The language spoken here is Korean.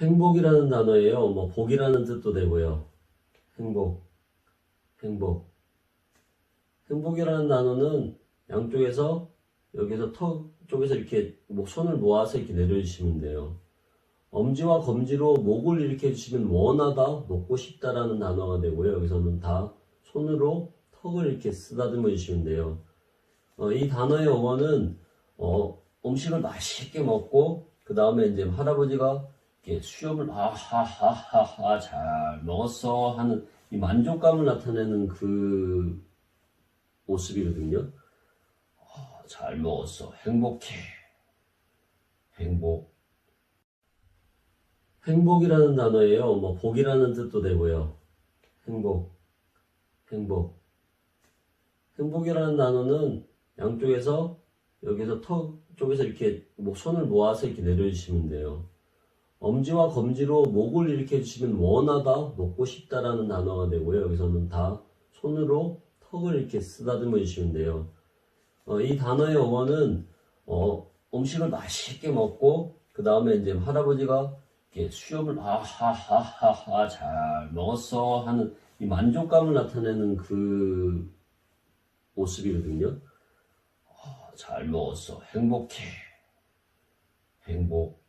행복이라는 단어예요. 뭐 복이라는 뜻도 되고요. 행복, 행복. 행복이라는 단어는 양쪽에서 여기서 턱 쪽에서 이렇게 목 손을 모아서 이렇게 내려주시면 돼요. 엄지와 검지로 목을 이렇게 해주시면 원하다, 먹고 싶다라는 단어가 되고요. 여기서는 다 손으로 턱을 이렇게 쓰다듬어 주시면 돼요. 어, 이 단어의 어원은 어, 음식을 맛있게 먹고 그 다음에 이제 할아버지가 수염을 아하하하하 잘 먹었어 하는 이 만족감을 나타내는 그 모습이거든요. 아, 잘 먹었어. 행복해. 행복. 행복이라는 단어예요. 뭐 복이라는 뜻도 되고요. 행복. 행복. 행복이라는 단어는 양쪽에서 여기서 턱 쪽에서 이렇게 목 손을 모아서 이렇게 내려주시면 돼요. 엄지와 검지로 목을 이렇게 해주시면 원하다, 먹고 싶다라는 단어가 되고요. 여기서는 다 손으로 턱을 이렇게 쓰다듬어 주시면 돼요. 어, 이 단어의 어원은 어, 음식을 맛있게 먹고 그 다음에 이제 할아버지가 이렇게 수염을 아하하하하 잘 먹었어 하는 이 만족감을 나타내는 그 모습이거든요. 아, 잘 먹었어. 행복해. 행복.